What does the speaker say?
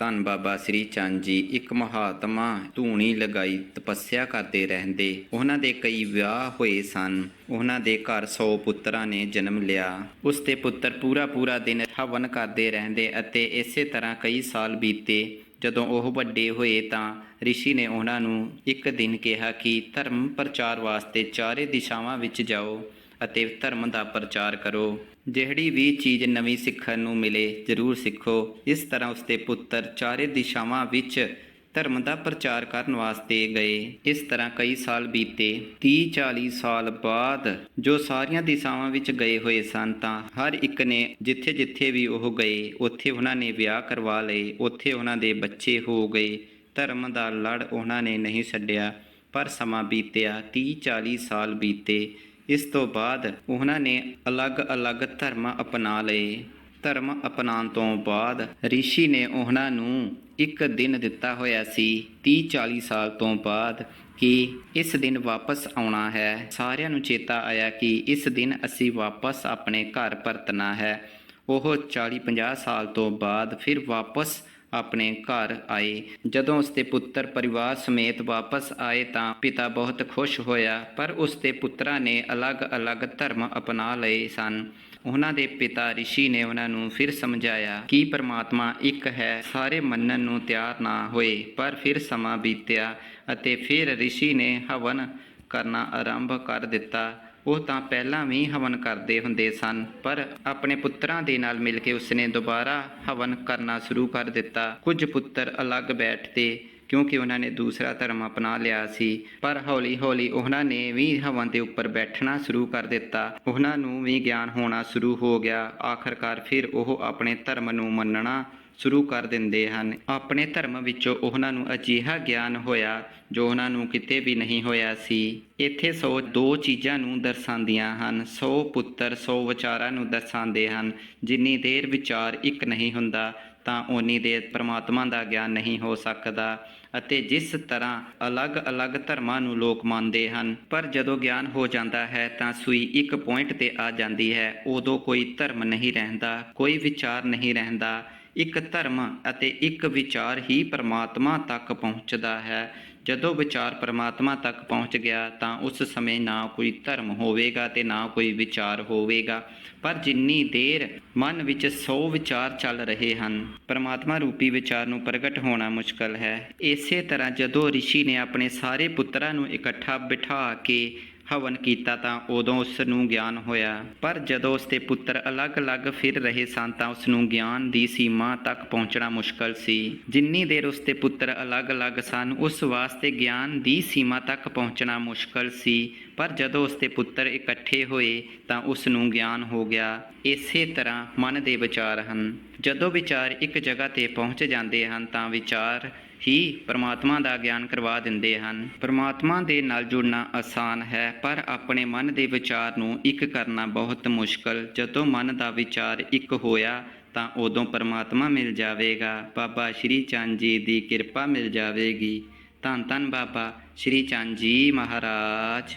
ਧੰਨ ਬਾਬਾ ਸ੍ਰੀ ਚੰਦ ਜੀ, ਇੱਕ ਮਹਾਤਮਾ ਧੂਣੀ ਲਗਾਈ, ਤਪੱਸਿਆ ਕਰਦੇ ਰਹਿੰਦੇ। ਉਹਨਾਂ ਦੇ ਕਈ ਵਿਆਹ ਹੋਏ ਸਨ। ਉਹਨਾਂ ਦੇ ਘਰ 100 ਪੁੱਤਰਾਂ ਨੇ ਜਨਮ ਲਿਆ। ਉਸ ਦੇ ਪੁੱਤਰ ਪੂਰਾ ਪੂਰਾ ਦਿਨ ਹਵਨ ਕਰਦੇ ਰਹਿੰਦੇ ਅਤੇ ਇਸੇ ਤਰ੍ਹਾਂ ਕਈ ਸਾਲ ਬੀਤੇ। ਜਦੋਂ ਉਹ ਵੱਡੇ ਹੋਏ ਤਾਂ ਰਿਸ਼ੀ ਨੇ ਉਹਨਾਂ ਨੂੰ ਇੱਕ ਦਿਨ ਕਿਹਾ ਕਿ ਧਰਮ ਪ੍ਰਚਾਰ ਵਾਸਤੇ ਚਾਰੇ ਦਿਸ਼ਾਵਾਂ ਵਿੱਚ ਜਾਓ। ਅਤੇ ਧਰਮ ਦਾ ਪ੍ਰਚਾਰ ਕਰੋ। ਜਿਹੜੀ ਵੀ ਚੀਜ਼ ਨਵੀਂ ਸਿੱਖਣ ਨੂੰ ਮਿਲੇ, ਜ਼ਰੂਰ ਸਿੱਖੋ। ਇਸ ਤਰ੍ਹਾਂ ਉਸਦੇ ਪੁੱਤਰ ਚਾਰੇ ਦਿਸ਼ਾਵਾਂ ਵਿੱਚ ਧਰਮ ਦਾ ਪ੍ਰਚਾਰ ਕਰਨ ਵਾਸਤੇ ਗਏ। ਇਸ ਤਰ੍ਹਾਂ ਕਈ ਸਾਲ ਬੀਤੇ। 30 40 ਸਾਲ ਬਾਅਦ ਜੋ ਸਾਰੀਆਂ ਦਿਸ਼ਾਵਾਂ ਵਿੱਚ ਗਏ ਹੋਏ ਸਨ ਤਾਂ ਹਰ ਇੱਕ ਨੇ ਜਿੱਥੇ ਜਿੱਥੇ ਵੀ ਉਹ ਗਏ, ਉੱਥੇ ਉਹਨਾਂ ਨੇ ਵਿਆਹ ਕਰਵਾ ਲਏ, ਉੱਥੇ ਉਹਨਾਂ ਦੇ ਬੱਚੇ ਹੋ ਗਏ। ਧਰਮ ਦਾ ਲੜ ਉਹਨਾਂ ਨੇ ਨਹੀਂ ਛੱਡਿਆ, ਪਰ ਸਮਾਂ ਬੀਤਿਆ 30 40 ਸਾਲ ਬੀਤੇ। ਇਸ ਤੋਂ ਬਾਅਦ ਉਹਨਾਂ ਨੇ ਅਲੱਗ-ਅਲੱਗ ਧਰਮ ਅਪਣਾ ਲਏ। ਧਰਮ ਅਪਣਾਉਣ ਤੋਂ ਬਾਅਦ ਰਿਸ਼ੀ ਨੇ ਉਹਨਾਂ ਨੂੰ ਇੱਕ ਦਿਨ ਦਿੱਤਾ ਹੋਇਆ ਸੀ 30-40 ਸਾਲ ਤੋਂ ਬਾਅਦ ਕਿ ਇਸ ਦਿਨ ਵਾਪਸ ਆਉਣਾ ਹੈ। ਸਾਰਿਆਂ ਨੂੰ ਚੇਤਾ ਆਇਆ ਕਿ ਇਸ ਦਿਨ ਅਸੀਂ ਵਾਪਸ ਆਪਣੇ ਘਰ ਪਰਤਣਾ ਹੈ। ਉਹ 40-50 ਸਾਲ ਤੋਂ ਬਾਅਦ ਫਿਰ ਵਾਪਸ ਆਪਣੇ ਘਰ ਆਏ। ਜਦੋਂ ਉਸਦੇ ਪੁੱਤਰ ਪਰਿਵਾਰ ਸਮੇਤ ਵਾਪਸ ਆਏ ਤਾਂ ਪਿਤਾ ਬਹੁਤ ਖੁਸ਼ ਹੋਇਆ, ਪਰ ਉਸਦੇ ਪੁੱਤਰਾਂ ਨੇ ਅਲੱਗ-ਅਲੱਗ ਧਰਮ ਅਪਣਾ ਲਏ ਸਨ। ਉਹਨਾਂ ਦੇ ਪਿਤਾ ਰਿਸ਼ੀ ਨੇ ਉਹਨਾਂ ਨੂੰ ਫਿਰ ਸਮਝਾਇਆ ਕਿ ਪਰਮਾਤਮਾ ਇੱਕ ਹੈ, ਸਾਰੇ ਮੰਨਣ ਨੂੰ ਤਿਆਰ ਨਾ ਹੋਏ। ਪਰ ਫਿਰ ਸਮਾਂ ਬੀਤਿਆ ਅਤੇ ਫਿਰ ਰਿਸ਼ੀ ਨੇ ਹਵਨ ਕਰਨਾ ਆਰੰਭ ਕਰ ਦਿੱਤਾ। ਉਹ ਤਾਂ ਪਹਿਲਾਂ ਵੀ ਹਵਨ ਕਰਦੇ ਹੁੰਦੇ ਸਨ, ਪਰ ਆਪਣੇ ਪੁੱਤਰਾਂ ਦੇ ਨਾਲ ਮਿਲ ਕੇ ਉਸਨੇ ਦੁਬਾਰਾ ਹਵਨ ਕਰਨਾ ਸ਼ੁਰੂ ਕਰ ਦਿੱਤਾ। ਕੁਝ ਪੁੱਤਰ ਅਲੱਗ ਬੈਠਦੇ, ਕਿਉਂਕਿ ਉਹਨਾਂ ਨੇ ਦੂਸਰਾ ਧਰਮ ਅਪਣਾ ਲਿਆ ਸੀ, ਪਰ ਹੌਲੀ-ਹੌਲੀ ਉਹਨਾਂ ਨੇ ਵੀ ਹਵਨ ਦੇ ਉੱਪਰ ਬੈਠਣਾ ਸ਼ੁਰੂ ਕਰ ਦਿੱਤਾ। ਉਹਨਾਂ ਨੂੰ ਵੀ ਗਿਆਨ ਹੋਣਾ ਸ਼ੁਰੂ ਹੋ ਗਿਆ। ਆਖਰਕਾਰ ਫਿਰ ਉਹ ਆਪਣੇ ਧਰਮ ਨੂੰ ਮੰਨਣਾ ਸ਼ੁਰੂ ਕਰ ਦਿੰਦੇ ਹਨ। ਆਪਣੇ ਧਰਮ ਵਿੱਚੋਂ ਉਹਨਾਂ ਨੂੰ ਅਜਿਹਾ ਗਿਆਨ ਹੋਇਆ ਜੋ ਉਹਨਾਂ ਨੂੰ ਕਿਤੇ ਵੀ ਨਹੀਂ ਹੋਇਆ ਸੀ। ਇੱਥੇ ਸੋ ਦੋ ਚੀਜ਼ਾਂ ਨੂੰ ਦਰਸਾਉਂਦੀਆਂ ਹਨ। ਸੌ ਪੁੱਤਰ ਸੌ ਵਿਚਾਰਾਂ ਨੂੰ ਦਰਸਾਉਂਦੇ ਹਨ। ਜਿੰਨੀ ਦੇਰ ਵਿਚਾਰ ਇੱਕ ਨਹੀਂ ਹੁੰਦਾ, ਤਾਂ ਓਨੀ ਦੇਰ ਪ੍ਰਮਾਤਮਾ ਦਾ ਗਿਆਨ ਨਹੀਂ ਹੋ ਸਕਦਾ ਅਤੇ ਜਿਸ ਤਰ੍ਹਾਂ ਅਲੱਗ-ਅਲੱਗ ਧਰਮਾਂ ਨੂੰ ਲੋਕ ਮੰਨਦੇ ਹਨ, ਪਰ ਜਦੋਂ ਗਿਆਨ ਹੋ ਜਾਂਦਾ ਹੈ, ਤਾਂ ਸੂਈ ਇੱਕ ਪੁਆਇੰਟ ਤੇ ਆ ਜਾਂਦੀ ਹੈ। ਉਦੋਂ ਕੋਈ ਧਰਮ ਨਹੀਂ ਰਹਿੰਦਾ, ਕੋਈ ਵਿਚਾਰ ਨਹੀਂ ਰਹਿੰਦਾ। ਇੱਕ ਧਰਮ ਅਤੇ ਇੱਕ ਵਿਚਾਰ ਹੀ ਪਰਮਾਤਮਾ ਤੱਕ ਪਹੁੰਚਦਾ ਹੈ। ਜਦੋਂ ਵਿਚਾਰ ਪਰਮਾਤਮਾ ਤੱਕ ਪਹੁੰਚ ਗਿਆ ਤਾਂ ਉਸ ਸਮੇਂ ਨਾ ਕੋਈ ਧਰਮ ਹੋਵੇਗਾ ਤੇ ਨਾ ਕੋਈ ਵਿਚਾਰ ਹੋਵੇਗਾ। ਪਰ ਜਿੰਨੀ ਦੇਰ ਮਨ ਵਿੱਚ 100 ਵਿਚਾਰ ਚੱਲ ਰਹੇ ਹਨ, ਪਰਮਾਤਮਾ ਰੂਪੀ ਵਿਚਾਰ ਨੂੰ ਪ੍ਰਗਟ ਹੋਣਾ ਮੁਸ਼ਕਲ ਹੈ। ਇਸੇ ਤਰ੍ਹਾਂ ਜਦੋਂ ਰਿਸ਼ੀ ਨੇ ਆਪਣੇ ਸਾਰੇ ਪੁੱਤਰਾਂ ਨੂੰ ਇਕੱਠਾ ਬਿਠਾ ਕੇ ਹਵਨ ਕੀਤਾ ਤਾਂ ਉਦੋਂ ਉਸ ਨੂੰ ਗਿਆਨ ਹੋਇਆ। ਪਰ ਜਦੋਂ ਉਸ ਦੇ ਪੁੱਤਰ ਅਲੱਗ-ਅਲੱਗ ਫਿਰ ਰਹੇ ਸਨ ਤਾਂ ਉਸ ਨੂੰ ਗਿਆਨ ਦੀ ਸੀਮਾ ਤੱਕ ਪਹੁੰਚਣਾ ਮੁਸ਼ਕਲ ਸੀ। ਜਿੰਨੀ ਦੇਰ ਉਸ ਦੇ ਪੁੱਤਰ ਅਲੱਗ-ਅਲੱਗ ਸਨ, ਉਸ ਵਾਸਤੇ ਗਿਆਨ ਦੀ ਸੀਮਾ ਤੱਕ ਪਹੁੰਚਣਾ ਮੁਸ਼ਕਲ ਸੀ। ਪਰ ਜਦੋਂ ਉਸ ਦੇ ਪੁੱਤਰ ਇਕੱਠੇ ਹੋਏ ਤਾਂ ਉਸ ਨੂੰ ਗਿਆਨ ਹੋ ਗਿਆ। ਇਸੇ ਤਰ੍ਹਾਂ ਮਨ ਦੇ ਵਿਚਾਰ ਹਨ। ਜਦੋਂ ਵਿਚਾਰ ਇੱਕ ਜਗ੍ਹਾ ਤੇ ਪਹੁੰਚ ਜਾਂਦੇ ਹਨ ਤਾਂ ਵਿਚਾਰ ਹੀ ਪਰਮਾਤਮਾ ਦਾ ਗਿਆਨ ਕਰਵਾ ਦਿੰਦੇ ਹਨ। ਪਰਮਾਤਮਾ ਦੇ ਨਾਲ ਜੁੜਨਾ ਆਸਾਨ ਹੈ, ਪਰ ਆਪਣੇ ਮਨ ਦੇ ਵਿਚਾਰ ਨੂੰ ਇੱਕ ਕਰਨਾ ਬਹੁਤ ਮੁਸ਼ਕਲ। ਜਦੋਂ ਮਨ ਦਾ ਵਿਚਾਰ ਇੱਕ ਹੋਇਆ ਤਾਂ ਉਦੋਂ ਪਰਮਾਤਮਾ ਮਿਲ ਜਾਵੇਗਾ। ਬਾਬਾ ਸ਼੍ਰੀ ਚੰਦ ਜੀ ਦੀ ਕਿਰਪਾ ਮਿਲ ਜਾਵੇਗੀ। ਧੰਨ ਧੰਨ ਬਾਬਾ ਸ਼੍ਰੀ ਚੰਦ ਜੀ ਮਹਾਰਾਜ।